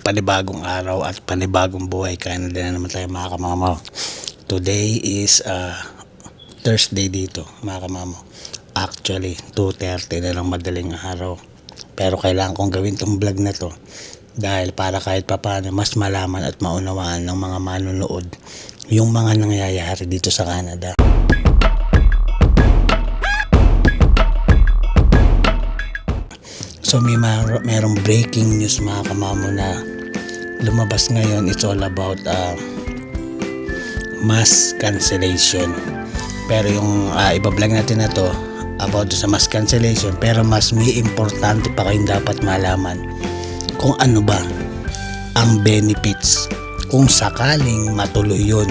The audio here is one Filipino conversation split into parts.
panibagong araw at panibagong buhay kaya na din na naman tayo mga kamamo. Today is uh, Thursday dito mga kamamo. Actually 2.30 na lang madaling araw. Pero kailangan kong gawin tong vlog na to dahil para kahit papano mas malaman at maunawaan ng mga manunood yung mga nangyayari dito sa Canada So may mar- merong breaking news mga kamamo na lumabas ngayon. It's all about uh, mass cancellation. Pero yung uh, ibablog natin na to about sa mass cancellation pero mas may importante pa kayong dapat malaman kung ano ba ang benefits kung sakaling matuloy yun.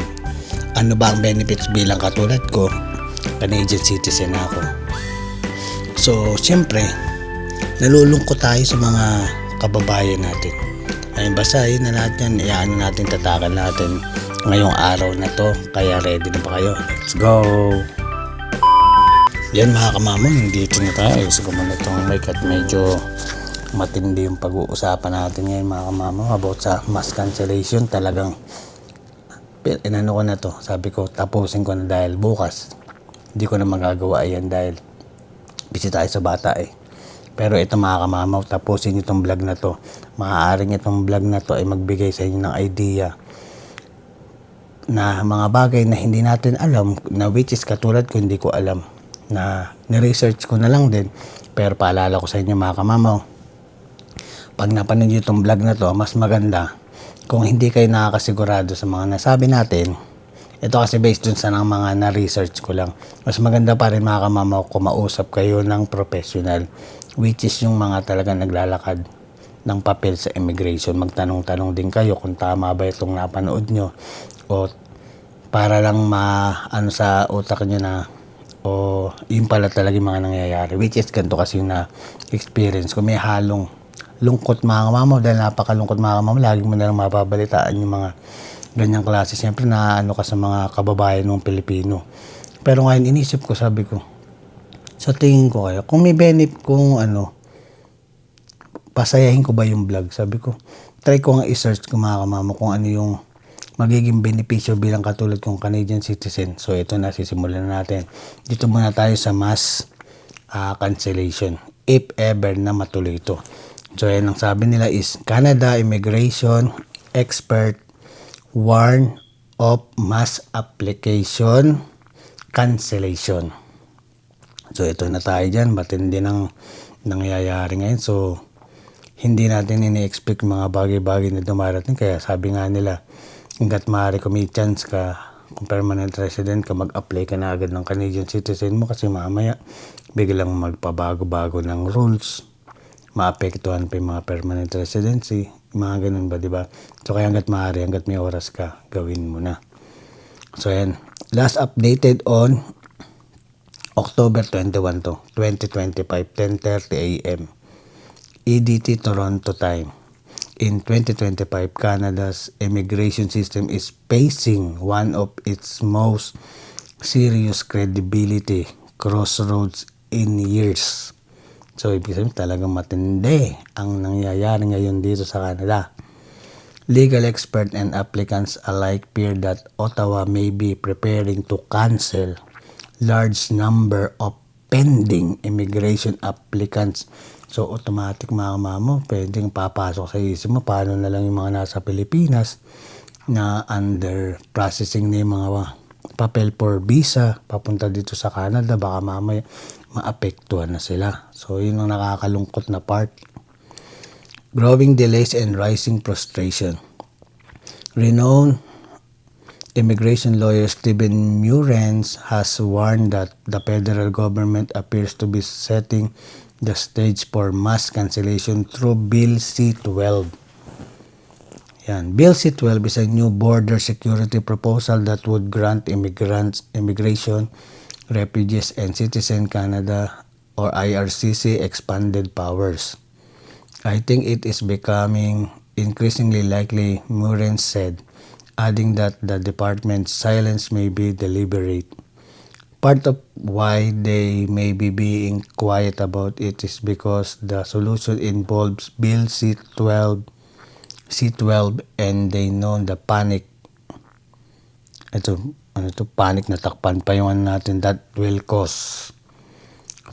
Ano ba ang benefits bilang katulad ko? Canadian citizen ako. So, siyempre, nalulungkot tayo sa mga kababayan natin. Ayun, basta yun na lahat yan. Iyaano natin, tatakan natin ngayong araw na to. Kaya ready na ba kayo? Let's go! Yan mga kamamon, dito na tayo. Isa ko muna itong mic at medyo matindi yung pag-uusapan natin ngayon mga kamamon about sa mass cancellation. Talagang inano ko na to. Sabi ko, tapusin ko na dahil bukas. Hindi ko na magagawa yan dahil busy tayo sa bata eh. Pero ito mga kamamaw, tapusin itong vlog na to. Maaaring itong vlog na to ay magbigay sa inyo ng idea na mga bagay na hindi natin alam na which is katulad ko hindi ko alam na ni-research ko na lang din. Pero paalala ko sa inyo mga kamamaw pag napanood nyo itong vlog na to mas maganda kung hindi kayo nakakasigurado sa mga nasabi natin. Ito kasi based dun sa mga na-research ko lang. Mas maganda pa rin mga kamamaw kung mausap kayo ng professional which is yung mga talagang naglalakad ng papel sa immigration. Magtanong-tanong din kayo kung tama ba itong napanood nyo. O para lang ma ano sa utak nyo na o yun pala talaga yung mga nangyayari. Which is ganito kasi na experience ko. May halong lungkot mga kamamo dahil napakalungkot mga kamamo lagi mo na lang mapabalitaan yung mga ganyang klase. Siyempre na ano ka sa mga kababayan ng Pilipino. Pero ngayon inisip ko sabi ko sa tingin ko kaya kung may benefit kung ano pasayahin ko ba yung vlog? Sabi ko try ko nga i-search ko mga kamamo kung ano yung magiging benepisyo bilang katulad kong Canadian citizen. So ito na sisimulan na natin. Dito muna tayo sa mass uh, cancellation if ever na matuloy ito. So yan ang sabi nila is Canada immigration expert warn of mass application cancellation So ito na tayo dyan, matindi ng nangyayari ngayon. So hindi natin ini-expect mga bagay-bagay na dumarating. Kaya sabi nga nila, hanggat maaari kung may chance ka, kung permanent resident ka, mag-apply ka na agad ng Canadian citizen mo kasi mamaya biglang magpabago-bago ng rules. Maapektuhan pa yung mga permanent residency. Mga ganun ba, di ba? So kaya hanggat maaari, hanggat may oras ka, gawin mo na. So yan. Last updated on October 21 to 2025 10:30 AM EDT Toronto time. In 2025 Canada's immigration system is facing one of its most serious credibility crossroads in years. So ibig sabihin talagang matindi ang nangyayari ngayon dito sa Canada. Legal expert and applicants alike fear that Ottawa may be preparing to cancel large number of pending immigration applicants. So, automatic mga mamo, pwedeng papasok sa isip mo, paano na lang yung mga nasa Pilipinas na under processing na yung mga papel for visa, papunta dito sa Canada, baka mamaya maapektuhan na sila. So, yun ang nakakalungkot na part. Growing delays and rising frustration. Renowned Immigration lawyer Stephen Murens has warned that the federal government appears to be setting the stage for mass cancellation through Bill C-12. Yan. Bill C-12 is a new border security proposal that would grant immigrants, immigration, refugees, and citizen Canada or IRCC expanded powers. I think it is becoming increasingly likely, Murens said, adding that the department's silence may be deliberate. Part of why they may be being quiet about it is because the solution involves Bill C-12 C12 and they know the panic. Ito ano to? Panic na takpan pa yung ano natin that will cause.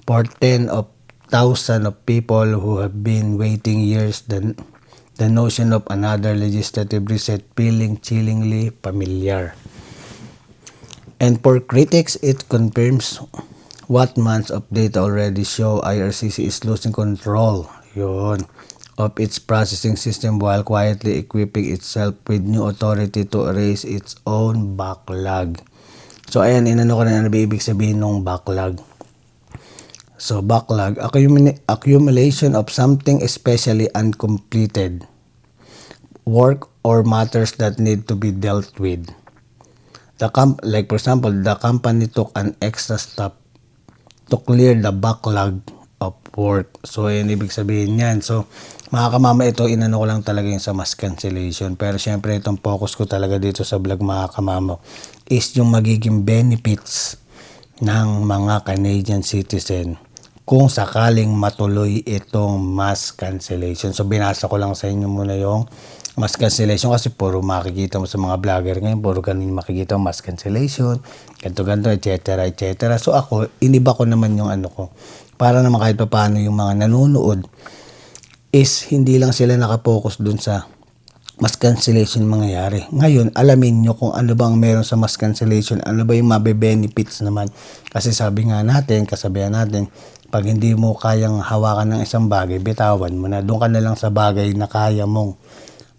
For 10 of thousand of people who have been waiting years the, the notion of another legislative reset feeling chillingly familiar and for critics it confirms what months of data already show IRCC is losing control yun of its processing system while quietly equipping itself with new authority to erase its own backlog. So ayan, inano ko na ano ibig sabihin ng backlog. So backlog, accumula- accumulation of something especially uncompleted work or matters that need to be dealt with. The comp- like for example, the company took an extra step to clear the backlog of work. So, yun ibig sabihin yan. So, mga kamama, ito inano ko lang talaga yung sa mass cancellation. Pero syempre, itong focus ko talaga dito sa vlog mga kamama is yung magiging benefits ng mga Canadian citizen kung sakaling matuloy itong mass cancellation. So, binasa ko lang sa inyo muna yung mass cancellation kasi puro makikita mo sa mga vlogger ngayon, puro ganun makikita mo mass cancellation, ganto ganto, etc. etc. So, ako, iniba ko naman yung ano ko para naman kahit pa paano yung mga nanonood is hindi lang sila nakapokus dun sa mass cancellation mangyayari. Ngayon, alamin nyo kung ano bang meron sa mass cancellation, ano ba yung mabe-benefits naman. Kasi sabi nga natin, kasabihan natin, pag hindi mo kayang hawakan ng isang bagay, bitawan mo na. Doon ka na lang sa bagay na kaya mong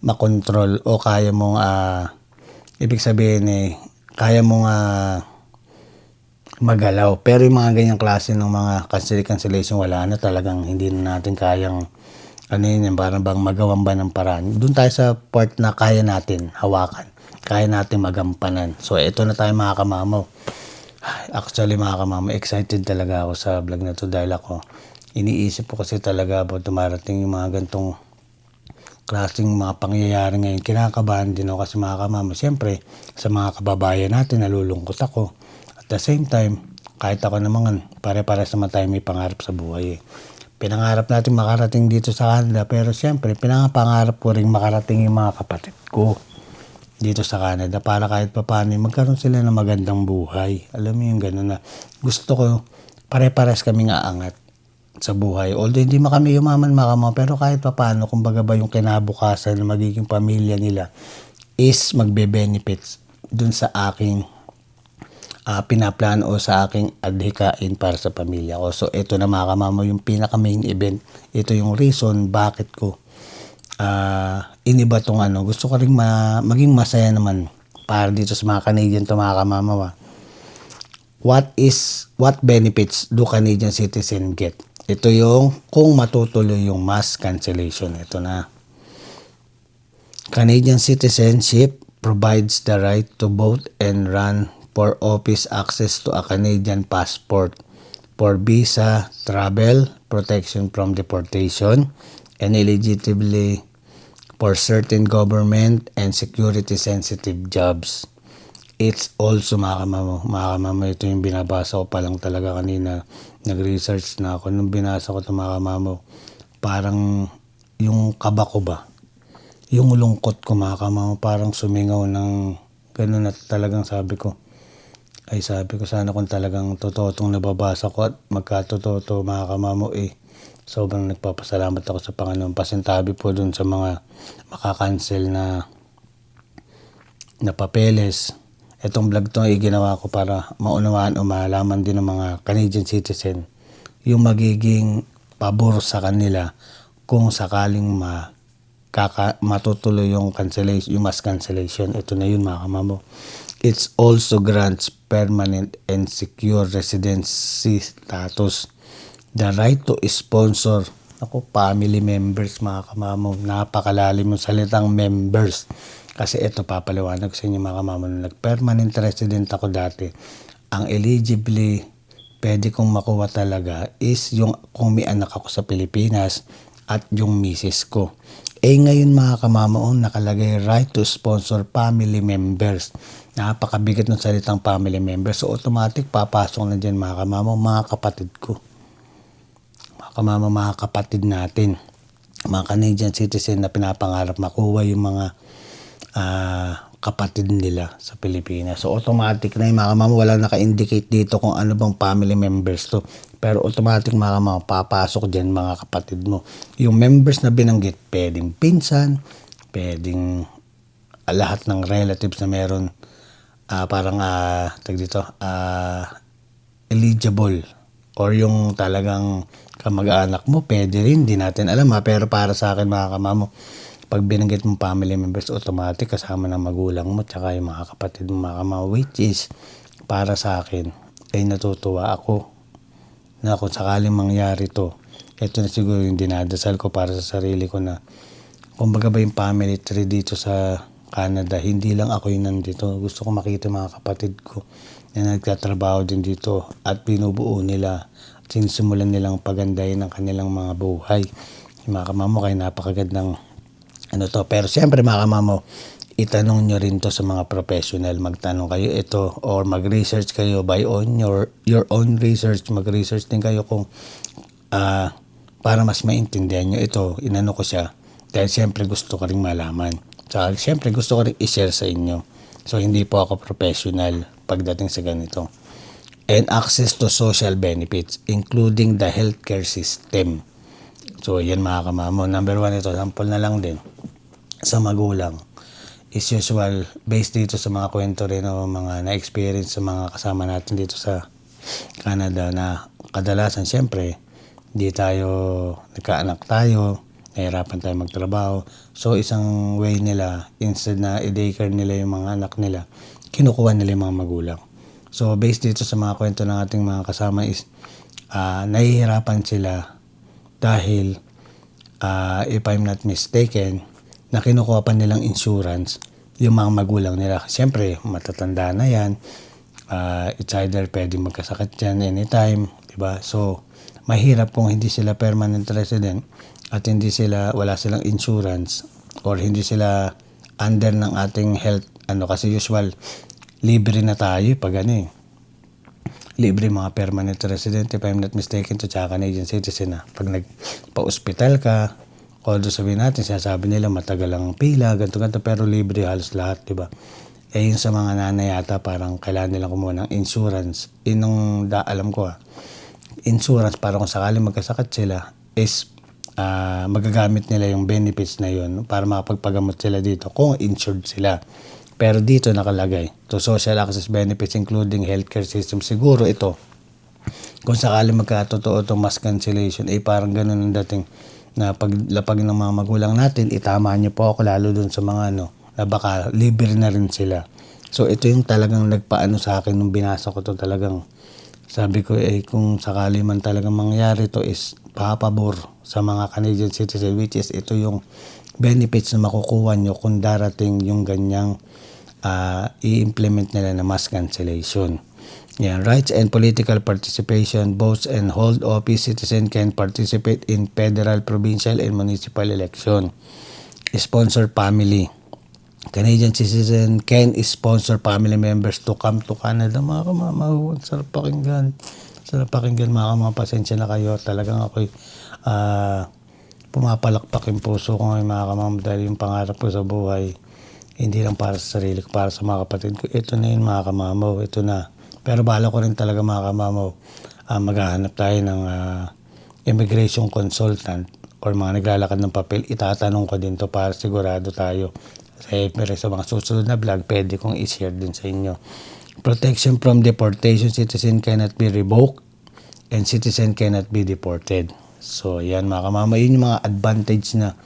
makontrol o kaya mong, ah, ibig sabihin eh, kaya mong ah, magalaw. Pero yung mga ganyang klase ng mga cancel cancellation, wala na talagang hindi na natin kayang ano yun, yung parang bang magawan ba ng paraan. Doon tayo sa part na kaya natin hawakan. Kaya natin magampanan. So, ito na tayo mga kamamaw. Actually, mga kamamaw, excited talaga ako sa vlog na to dahil ako, iniisip ko kasi talaga about dumarating yung mga gantong klaseng mga pangyayari ngayon. Kinakabahan din ako kasi mga kamama. Siyempre, sa mga kababayan natin, nalulungkot ako. At the same time, kahit ako naman, pare-pare naman tayo may pangarap sa buhay eh. Pinangarap natin makarating dito sa Canada, pero siyempre, pinangapangarap ko rin makarating yung mga kapatid ko dito sa Canada para kahit pa paano magkaroon sila ng magandang buhay. Alam mo yung gano'n na gusto ko, pare-pares kaming aangat sa buhay. Although hindi man kami yumaman makama, pero kahit pa paano, kumbaga ba yung kinabukasan na magiging pamilya nila is magbe-benefits dun sa aking uh, pinaplano o sa aking adhikain para sa pamilya ko. So, ito na mga kamamo yung pinaka main event. Ito yung reason bakit ko uh, iniba tong ano. Gusto ko rin ma- maging masaya naman para dito sa mga Canadian to mga kamamawa. What is, what benefits do Canadian citizen get? Ito yung kung matutuloy yung mass cancellation. Ito na. Canadian citizenship provides the right to vote and run for office access to a Canadian passport for visa, travel, protection from deportation, and eligibility for certain government and security sensitive jobs. It's also mga kamamo, mga kamamo, ito yung binabasa ko pa lang talaga kanina. Nag-research na ako. Nung binasa ko ito mga kamamo, parang yung kaba ko ba? Yung lungkot ko mga kamamo, parang sumingaw ng ganun at talagang sabi ko, ay sabi ko sana kung talagang totoo itong nababasa ko at magkatotoo to mga kamamo eh. Sobrang nagpapasalamat ako sa Panginoon. Pasintabi po dun sa mga makakancel na na papeles. Itong vlog to ay ginawa ko para maunawaan o malaman din ng mga Canadian citizen yung magiging pabor sa kanila kung sakaling ma kaka, matutuloy yung cancellation, yung mass cancellation. Ito na yun mga kamamo. It also grants permanent and secure residency status. The right to sponsor. Ako, family members mga kamamo. Napakalalim yung salitang members. Kasi ito, papaliwanag sa inyo mga kamamo. Nung nag-permanent resident ako dati, ang eligibly pwede kong makuha talaga is yung kung may anak ako sa Pilipinas at yung misis ko. Eh ngayon mga kamamaon, nakalagay right to sponsor family members. Napakabigat ng salitang family members. So automatic papasok na dyan mga kamamaon, mga kapatid ko. Mga kamamaon, mga kapatid natin. mga Canadian citizen na pinapangarap makuha yung mga ah, kapatid nila sa Pilipinas. So automatic na yung mga kamama, wala naka-indicate dito kung ano bang family members to. Pero automatic mga kamama, papasok dyan mga kapatid mo. Yung members na binanggit, pwedeng pinsan, pwedeng ah, lahat ng relatives na meron ah, parang ah, tag dito, ah, eligible or yung talagang kamag-anak mo, pwede rin, di natin alam ha. Pero para sa akin mga kamamo, pag binanggit mong family members, automatic kasama ng magulang mo, tsaka yung mga kapatid mo mga kamamo, which is, para sa akin, ay natutuwa ako na kung sakaling mangyari to, ito na siguro yung dinadasal ko para sa sarili ko na kumbaga ba yung family tree dito sa Canada, hindi lang ako yung nandito. Gusto ko makita yung mga kapatid ko na nagtatrabaho din dito at binubuo nila at sinisimulan nilang pagandahin ang kanilang mga buhay. Yung mga kamamo kayo napakagandang ano to. Pero siyempre mga kamamo, itanong nyo rin to sa mga professional. Magtanong kayo ito or mag-research kayo by on your, your own research. Mag-research din kayo kung ah, para mas maintindihan nyo ito. Inano ko siya dahil siyempre gusto ko rin malaman. Tsaka siyempre gusto ko rin i-share sa inyo. So hindi po ako professional pagdating sa ganito. And access to social benefits including the healthcare system. So yan mga kamamo. Number one ito, sample na lang din sa magulang is usual based dito sa mga kwento rin o mga na-experience sa mga kasama natin dito sa Canada na kadalasan siyempre hindi tayo nagkaanak tayo nahirapan tayo magtrabaho. So isang way nila instead na i-daycare nila yung mga anak nila kinukuha nila yung mga magulang. So based dito sa mga kwento ng ating mga kasama is ah, nahihirapan sila dahil ah, if I'm not mistaken, na kinukuha pa nilang insurance yung mga magulang nila. Siyempre, matatanda na yan. Ah, it's either pwede magkasakit yan anytime, di ba? So, mahirap kung hindi sila permanent resident at hindi sila, wala silang insurance or hindi sila under ng ating health, ano kasi usual, libre na tayo pag ano eh libre mga permanent resident if I'm not mistaken to tsaka Canadian citizen na pag nagpa-hospital ka although sabihin natin sinasabi nila matagal ang pila ganito ganito pero libre halos lahat di ba eh yun sa mga nanay yata parang kailangan nilang kumuha ng insurance inong da alam ko ah insurance para kung sakaling magkasakit sila is ah, magagamit nila yung benefits na yun para makapagpagamot sila dito kung insured sila. Pero dito nakalagay, to social access benefits including healthcare system. Siguro ito, kung sakaling magkatotoo itong mass cancellation, eh parang ganun ang dating na paglapag ng mga magulang natin, itama niyo po ako lalo dun sa mga ano, na baka libre na rin sila. So ito yung talagang nagpaano sa akin nung binasa ko to talagang sabi ko eh kung sakali man talagang mangyari to is papabor sa mga Canadian citizen which is ito yung benefits na makukuha nyo kung darating yung ganyang ah, i-implement nila na mass cancellation. Yan, rights and political participation, votes and hold office, citizen can participate in federal, provincial, and municipal election. Sponsor family. Canadian citizen can sponsor family members to come to Canada. Mga kamama, sarap pakinggan. Sarap pakinggan mga kamama, pasensya na kayo. Talagang ako'y ah, pumapalakpak yung puso ko ngayon mga kamama dahil yung pangarap ko sa buhay hindi lang para sa sarili ko, para sa mga kapatid ko. Ito na yun mga kamamaw, ito na. Pero bala ko rin talaga mga kamamaw, ah, maghahanap tayo ng ah, immigration consultant or mga naglalakad ng papel, itatanong ko din to para sigurado tayo. Siyempre sa mga susunod na vlog, pwede kong i-share din sa inyo. Protection from deportation, citizen cannot be revoked and citizen cannot be deported. So yan mga kamama, yun yung mga advantage na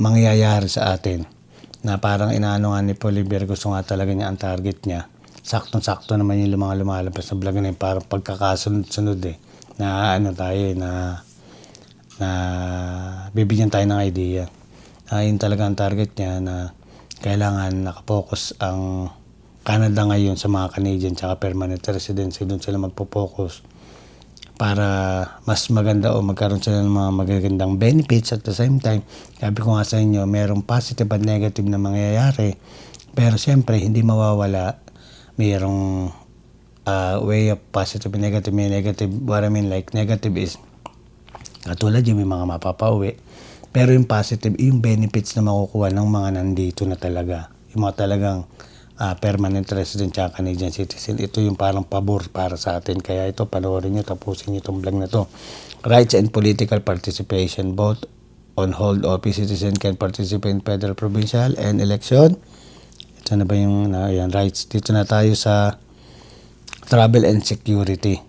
mangyayari sa atin na parang inaano nga ni Poliver gusto nga talaga niya ang target niya. Saktong-sakto naman yung mga lumalabas na vlog na yun, parang pagkakasunod-sunod eh. Na ano tayo eh, na, na bibigyan tayo ng idea. Na yun talaga ang target niya na kailangan nakapokus ang Canada ngayon sa mga Canadian tsaka permanent residency doon sila magpo-focus para mas maganda o magkaroon sila ng mga magagandang benefits at the same time, sabi ko nga sa inyo, merong positive at negative na mangyayari. Pero siyempre, hindi mawawala. Mayroong uh, way of positive and negative. May negative, what I mean like negative is, katulad yung may mga mapapauwi. Pero yung positive, yung benefits na makukuha ng mga nandito na talaga. Yung mga talagang ah, permanent resident at Canadian citizen. Ito yung parang pabor para sa atin. Kaya ito, panoorin nyo, tapusin nyo itong vlog na to. Rights and political participation. Both on hold office citizen can participate in federal, provincial, and election. Ito na ba yung na, yan, rights? Dito na tayo sa travel and security.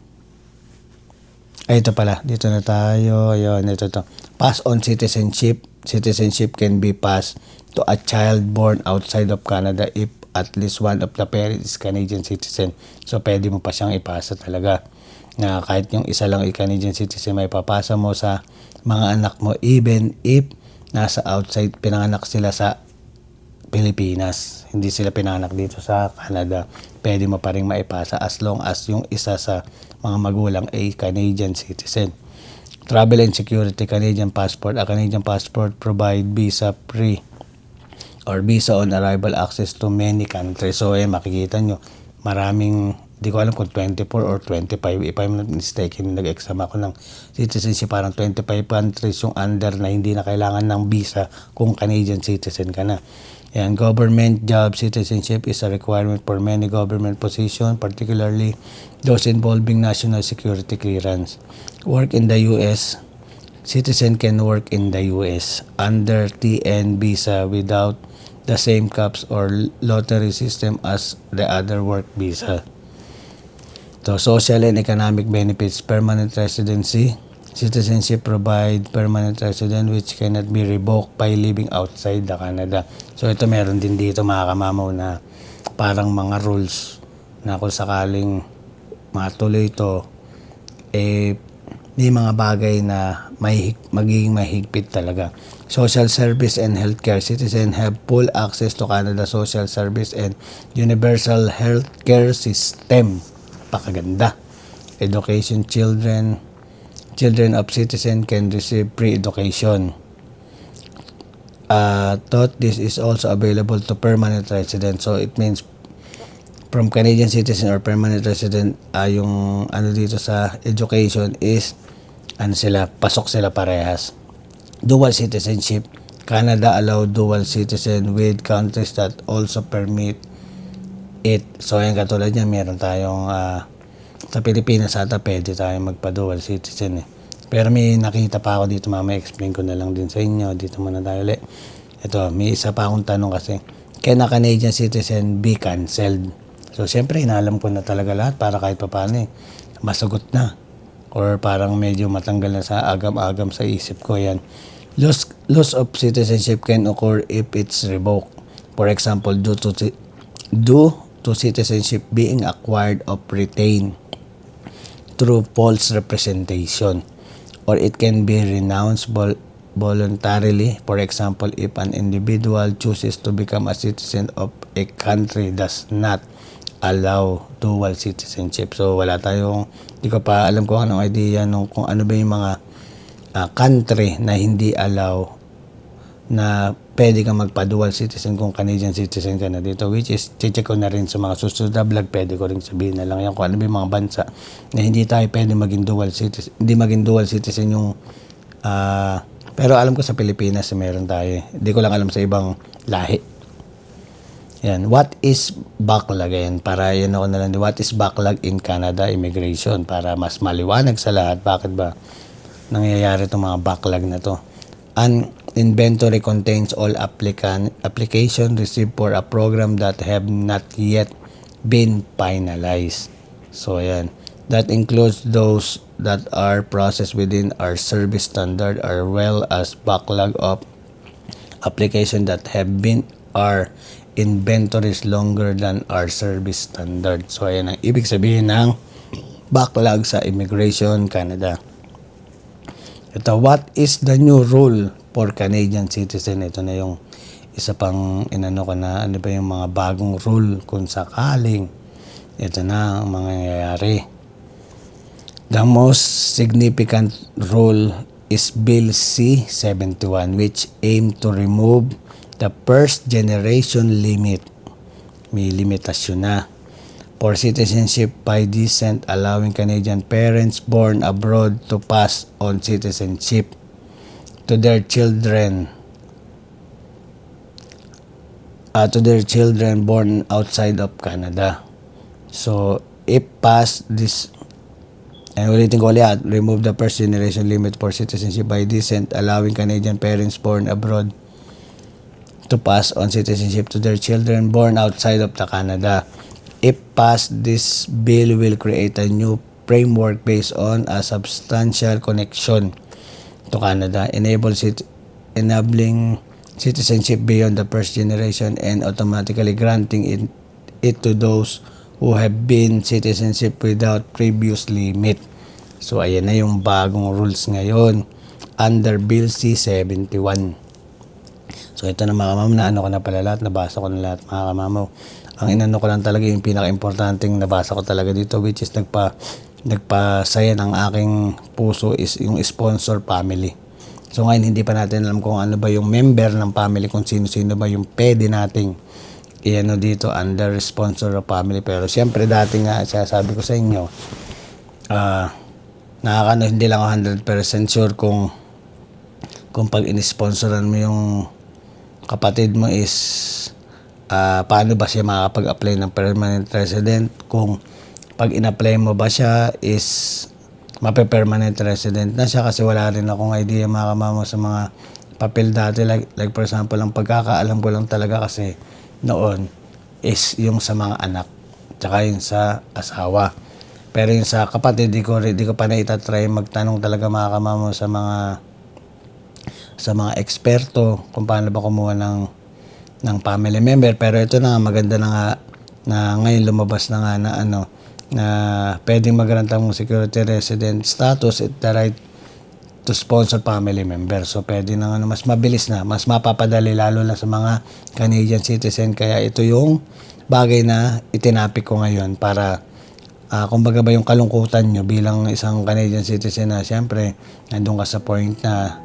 Ay, ito pala. Dito na tayo. Ayun, ito to. Pass on citizenship. Citizenship can be passed to a child born outside of Canada if at least one of the parents is Canadian citizen. So, pwede mo pa siyang ipasa talaga. Na kahit yung isa lang ay Canadian citizen, may papasa mo sa mga anak mo even if nasa outside, pinanganak sila sa Pilipinas. Hindi sila pinanganak dito sa Canada. Pwede mo pa rin maipasa as long as yung isa sa mga magulang ay Canadian citizen. Travel and Security Canadian Passport. A Canadian passport provide visa free or visa on arrival access to many countries. So, eh, makikita nyo, maraming, di ko alam kung 24 or 25. If I'm not mistaken, nag-exam ako ng citizenship, parang 25 countries yung under na hindi na kailangan ng visa kung Canadian citizen ka na. Yan, government job citizenship is a requirement for many government positions, particularly those involving national security clearance. Work in the U.S. Citizen can work in the U.S. under TN visa without the same caps or lottery system as the other work visa. So, social and economic benefits, permanent residency, citizenship provide permanent resident which cannot be revoked by living outside the Canada. So, ito meron din dito mga kamamaw na parang mga rules na kung sakaling matuloy ito, eh, may mga bagay na may magiging mahigpit talaga. Social service and healthcare citizen have full access to Canada social service and universal healthcare system. Pakaganda. Education children children of citizen can receive free education. Uh, thought this is also available to permanent residents. So it means from Canadian citizen or permanent resident, uh, yung ano dito sa education is ano sila, pasok sila parehas. Dual citizenship. Canada allow dual citizen with countries that also permit it. So, ayan katulad niya, meron tayong uh, sa Pilipinas ata pwede tayo magpa-dual citizen eh. Pero may nakita pa ako dito, mama, explain ko na lang din sa inyo. Dito muna tayo ulit. Ito, may isa pa akong tanong kasi, can a Canadian citizen be cancelled? So, siyempre, inaalam ko na talaga lahat para kahit pa paano eh, masagot na. Or parang medyo matanggal na sa agam-agam sa isip ko yan. Loss, loss of citizenship can occur if it's revoked. For example, due to, due to citizenship being acquired or retained through false representation or it can be renounced vol- voluntarily. For example, if an individual chooses to become a citizen of a country does not allow dual citizenship. So wala tayong, di ko pa alam ko anong idea nung kung ano ba yung mga uh, country na hindi allow na pwede kang magpa-dual citizen kung Canadian citizen ka na dito which is check ko na rin sa mga susunod na vlog pwede ko rin sabihin na lang yan kung ano ba yung mga bansa na hindi tayo pwede maging dual citizen hindi maging dual citizen yung uh, pero alam ko sa Pilipinas meron tayo hindi ko lang alam sa ibang lahi. Yan. What is backlog? Yan para yan ako na lang what is backlog in Canada immigration? Para mas maliwanag sa lahat bakit ba nangyayari itong mga backlog na to? An inventory contains all applicant application received for a program that have not yet been finalized. So ayan. That includes those that are processed within our service standard as well as backlog of application that have been our inventories longer than our service standard. So ayan ang ibig sabihin ng backlog sa Immigration Canada. Ito, what is the new rule for Canadian citizen? Ito na yung isa pang inano ko na ano ba yung mga bagong rule kung sakaling ito na ang mangyayari. The most significant rule is Bill C-71 which aim to remove the first generation limit. May limitasyon na for citizenship by descent allowing Canadian parents born abroad to pass on citizenship to their children uh, to their children born outside of Canada. So, if passed this And ulitin ko ulit, remove the first generation limit for citizenship by descent, allowing Canadian parents born abroad to pass on citizenship to their children born outside of the Canada. If passed, this bill will create a new framework based on a substantial connection to Canada, enable cit- enabling citizenship beyond the first generation and automatically granting it, it to those who have been citizenship without previous limit. So, ayan na yung bagong rules ngayon under Bill C-71. So ito na mga kamam, na ano ko na pala lahat, nabasa ko na lahat mga kamamaw. Ang inano ko lang talaga yung pinaka-importanting nabasa ko talaga dito which is nagpa nagpasaya ng aking puso is yung sponsor family. So ngayon hindi pa natin alam kung ano ba yung member ng family, kung sino-sino ba yung pwede nating iano dito under sponsor of family. Pero siyempre dati nga, sabi ko sa inyo, ah nakakano, hindi lang ako 100% sure kung kung pag in-sponsoran mo yung kapatid mo is ah, paano ba siya makakapag-apply ng permanent resident kung pag in-apply mo ba siya is mape-permanent resident na siya kasi wala rin akong idea mga kamama sa mga papel dati. Like, like for example ang pagkakaalam ko lang talaga kasi noon is yung sa mga anak tsaka yung sa asawa. Pero yung sa kapatid di ko, di ko pa na itatry magtanong talaga mga kamama sa mga sa mga eksperto kung paano ba kumuha ng ng family member. Pero ito na maganda na nga na ngayon lumabas na nga na ano na pwedeng magranta ng security resident status at the right to sponsor family member. So pwede na ano, mas mabilis na, mas mapapadali lalo na sa mga Canadian citizen. Kaya ito yung bagay na itinapik ko ngayon para ah kumbaga ba yung kalungkutan nyo bilang isang Canadian citizen na siyempre nandun ka sa point na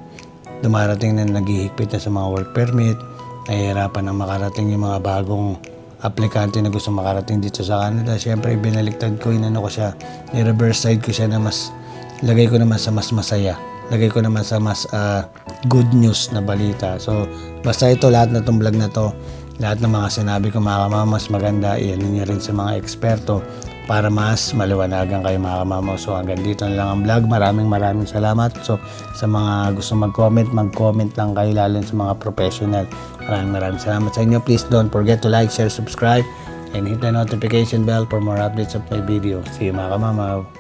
dumarating na naghihigpit na sa mga work permit, nahihirapan na makarating yung mga bagong aplikante na gusto makarating dito sa Canada. Siyempre, binaliktad ko, inano ko siya, i-reverse side ko siya na mas, lagay ko naman sa mas masaya. Lagay ko naman sa mas ah, good news na balita. So, basta ito, lahat na itong vlog na to, lahat ng mga sinabi ko mga kamama, mas maganda, iyan niyo rin sa mga eksperto para mas maliwanagan kayo mga kamama. So hanggang dito na lang ang vlog. Maraming maraming salamat. So sa mga gusto mag-comment, mag-comment lang kayo lalo sa mga professional. Maraming maraming salamat sa inyo. Please don't forget to like, share, subscribe, and hit the notification bell for more updates of my video. See you mga kamamaw.